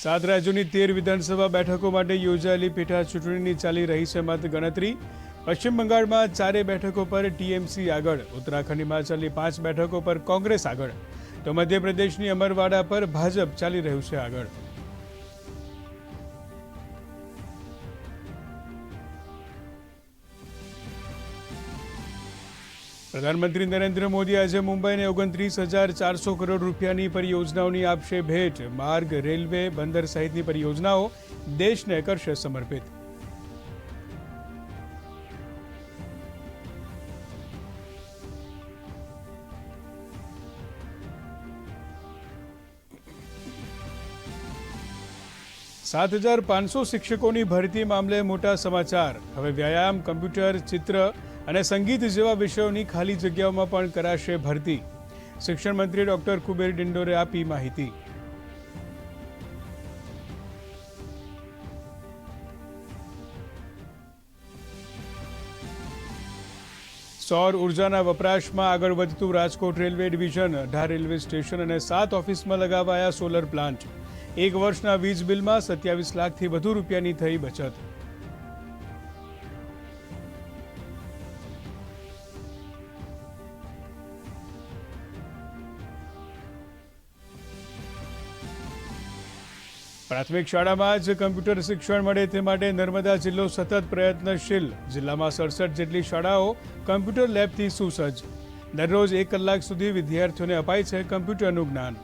સાત રાજ્યોની તેર વિધાનસભા બેઠકો માટે યોજાયેલી પેટા ચૂંટણીની ચાલી રહી છે મત ગણતરી. પશ્ચિમ બંગાળમાં ચારે બેઠકો પર ટીએમસી આગળ, ઉત્તરાખંડમાં ચાલી પાંચ બેઠકો પર કોંગ્રેસ આગળ. તો મધ્યપ્રદેશની અમરવાડા પર ભાજપ ચાલી રહ્યું છે આગળ. પ્રધાનમંત્રી નરેન્દ્ર મોદી આજે મુંબઈને ઓગણત્રીસ હજાર ચારસો કરોડ રૂપિયાની પરિયોજનાઓની આપશે ભેટ. માર્ગ, રેલવે, બંદર સહિતની પરિયોજનાઓ દેશને કરશે સમર્પિત. સાત હજાર પાંચસો શિક્ષકોની ભરતી મામલે મોટા સમાચાર. હવે વ્યાયામ, કમ્પ્યુટર, ચિત્ર અને સંગીત જેવા વિષયોની ખાલી જગ્યાઓમાં પણ કરાશે ભરતી. શિક્ષણ મંત્રી ડોક્ટર કુબેર ડિંડોરે આપી માહિતી. સૌર ઉર્જાના વપરાશમાં આગળ વધતું રાજકોટ રેલવે ડિવિઝન, અઢાર રેલવે સ્ટેશન અને સાત ઓફિસમાં લગાવાયા સોલર પ્લાન્ટ. એક વર્ષના વીજ બિલમાં સત્યાવીસ લાખથી વધુ રૂપિયાની થઈ બચત. પ્રાથમિક શાળામાં જ કમ્પ્યુટર શિક્ષણ મળે તે માટે નર્મદા જિલ્લો સતત પ્રયત્નશીલ. જિલ્લામાં સડસઠ જેટલી શાળાઓ કમ્પ્યુટર લેબથી સુસજ્જ. દરરોજ એક કલાક સુધી વિદ્યાર્થીઓને અપાય છે કમ્પ્યુટરનું જ્ઞાન.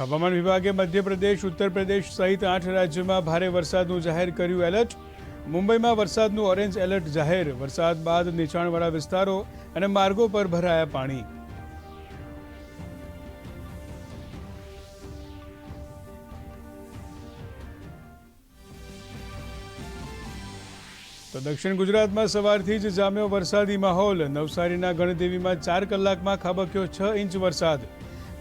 હવામાન વિભાગે મધ્યપ્રદેશ ઉત્તર પ્રદેશ સહિત આઠ રાજ્યોમાં ભારે વરસાદનું જાહેર કર્યું એલર્ટ. મુંબઈમાં વરસાદનું ઓરેન્જ એલર્ટ જાહેર. વરસાદ બાદ નીચાણવાળા વિસ્તારો અને માર્ગો પર ભરાયા પાણી. તો દક્ષિણ ગુજરાતમાં સવારથી જ જામ્યો વરસાદી માહોલ. નવસારીના ગણદેવીમાં ચાર કલાકમાં ખાબક્યો છ ઇંચ વરસાદ.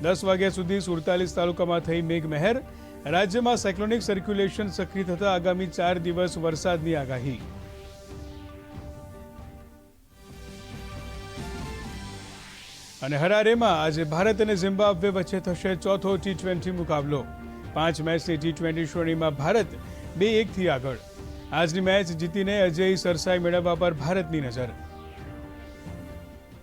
દસ વાગ્યા સુધી સુડતાલીસ તાલુકામાં થઈ મેઘમહેર. રાજ્યમાં સાયક્લોનિક સર્ક્યુલેશન સક્રિય થતા આગામી ચાર દિવસ વરસાદની આગાહી. અને હરારેમાં આજે ભારત અને ઝિમ્બાબ્વે વચ્ચે થશે ચોથો ટી ટ્વેન્ટી મુકાબલો. પાંચ મેચની ટી ટ્વેન્ટી શ્રેણીમાં ભારત બે એકથી આગળ. આજની મેચ જીતીને અજય સરસાઈ મેળવવા પર ભારતની નજર.